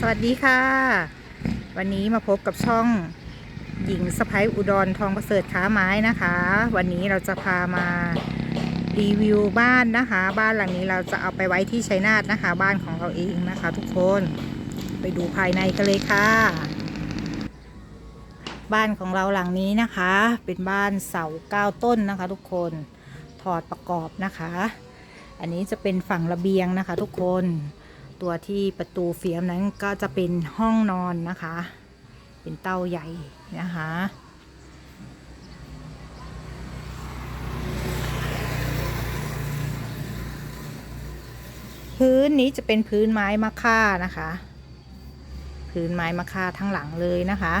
สวัสดีค่ะ วันนี้มาพบกับช่องหญิงสะพ้ยอุดรทองประเสริฐค้าไม้นะคะ วันนี้เราจะพามารีวิวบ้านนะคะ บ้านหลังนี้เราจะเอาไปไว้ที่ชัยนาทนะคะ บ้านของเราเองนะคะ ทุกคนไปดูภายในกันเลยค่ะ บ้านของเราหลังนี้นะคะ เป็นบ้านเสาเก้าต้นนะคะ ทุกคนถอดประกอบนะคะ อันนี้จะเป็นฝั่งระเบียงนะคะ ทุกคน ตัวที่ประตูเฟียมนั้นก็จะเป็นห้องนอนนะคะ เป็นเต้าใหญ่นะคะพื้นนี้จะเป็นพื้นไม้มะค่านะคะ พื้นไม้มะค่าทั้งหลังเลยนะคะ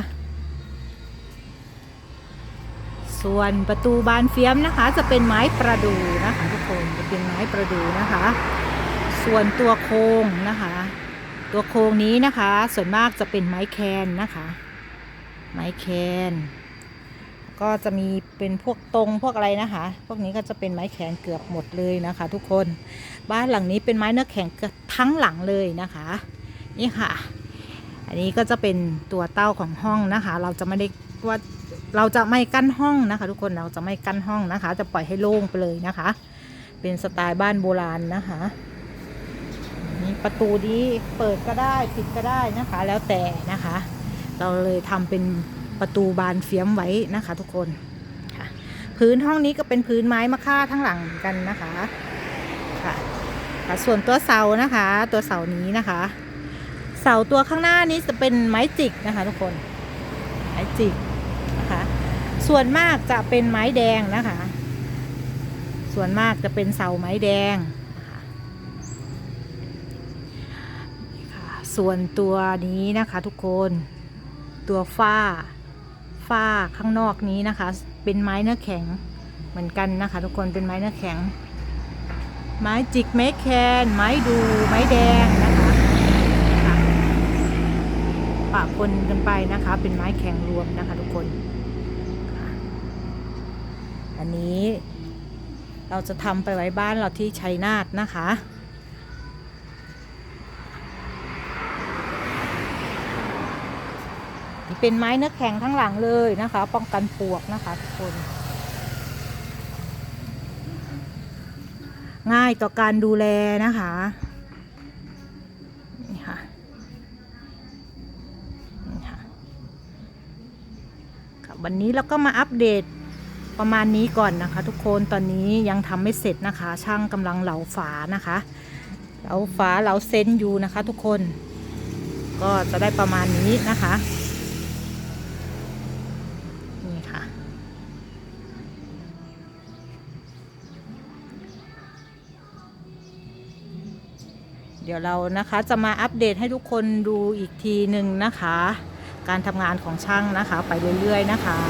ส่วนประตูบานเฟียมนะคะ จะเป็นไม้ประดูนะคะทุกคนจะเป็นไม้ประดูนะคะ ส่วนตัวโครงนะคะ ตัวโครงนี้นะคะ ส่วนมากจะเป็นไม้แคนนะคะ ไม้แคนก็จะมีเป็นพวกตรงพวกอะไรนะคะ พวกนี้ก็จะเป็นไม้แคนเกือบหมดเลยนะคะ ทุกคน บ้านหลังนี้เป็นไม้เนื้อแข็งเกือบทั้งหลังเลยนะคะ นี่ค่ะ อันนี้ก็จะเป็นตัวเต้าของห้องนะคะ เราจะไม่ได้ว่าเราจะไม่กั้นห้องนะคะ ทุกคนเราจะไม่กั้นห้องนะคะ จะปล่อยให้โล่งไปเลยนะคะ เป็นสไตล์บ้านโบราณนะคะ ประตูนี้เปิดก็ได้ปิดก็ได้นะคะ แล้วแต่นะคะ เราเลยทำเป็นประตูบานเฟียมไว้นะคะ ทุกคนค่ะ พื้นห้องนี้ก็เป็นพื้นไม้มะค่าทั้งหลังกันนะคะค่ะค่ะส่วนตัวเสานะคะ ตัวเสานี้นะคะ เสาตัวข้างหน้านี้จะเป็นไม้จิกนะคะ ทุกคนไม้จิกนะคะ ส่วนมากจะเป็นไม้แดงนะคะ ส่วนมากจะเป็นเสาไม้แดงนะคะ ค่ะ ส่วนตัวนี้นะคะทุกคนตัวฝ้า ฝ้าข้างนอกนี้นะคะ เป็นไม้เนื้อแข็งเหมือนกันนะคะ ทุกคนเป็นไม้เนื้อแข็ง ไม้จิกไม้แคนไม้ดูไม้แดงนะคะปะปนกันไปนะคะ เป็นไม้แข็งรวมนะคะ ทุกคนอันนี้เราจะทำไปไว้บ้านเราที่ชัยนาทนะคะ เป็นไม้เนื้อแข็งทั้งหลังเลยนะคะ ป้องกันปลวกนะคะทุกคน ง่ายต่อการดูแลนะคะนี่ค่ะนี่ค่ะค่ะวันนี้เราก็มาอัปเดตประมาณนี้ก่อนนะคะ ทุกคนตอนนี้ยังทำไม่เสร็จนะคะ ช่างกำลังเหลาฝานะคะเหลาฝาเหลาเซนอยู่นะคะ ทุกคนก็จะได้ประมาณนี้นะคะ นี่ค่ะ เดี๋ยวเรานะคะจะมาอัปเดตให้ทุกคนดูอีกทีหนึ่งนะคะ การทำงานของช่างนะคะไปเรื่อยๆนะคะ